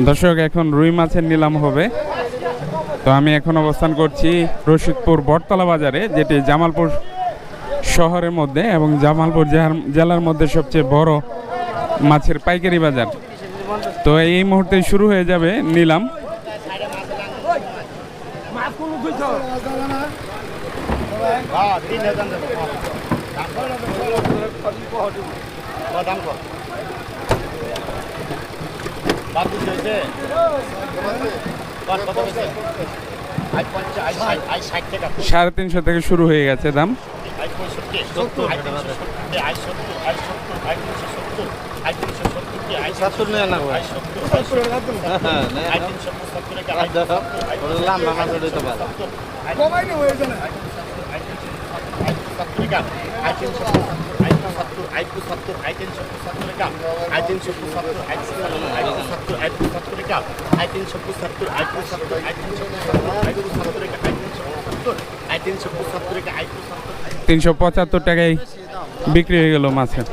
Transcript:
দর্শক, এখন রুই মাছের নিলাম হবে। তো আমি এখন অবস্থান করছি রশিদপুর বটতলা বাজারে, যেটি জামালপুর শহরের মধ্যে এবং জামালপুর জেলার- মধ্যে সবচেয়ে বড় মাছের পাইকারি বাজার। তো এই মুহূর্তে শুরু হয়ে যাবে নিলাম। হয়েছে সাড়ে তিনশো থেকে শুরু হয়ে গেছে দাম আজ তিনশো পঁচাত্তর আজ তিনশো সত্তর পঁচাত্তর আজ তিনশো সত্তর পঁচাত্তর পঁচাত্তর টাকা তিনশো পঁচাত্তর আজ পঁচাত্তর আজ তিনশো পঁচাত্তর আজ পঁচাত্তর টাকা তিনশো পঁচাত্তর আজ তিনশো পঁচাত্তর টাকা পঁচাত্তর। তিনশো পঁচাত্তর টাকায় বিক্রি হয়ে গেল মাছের।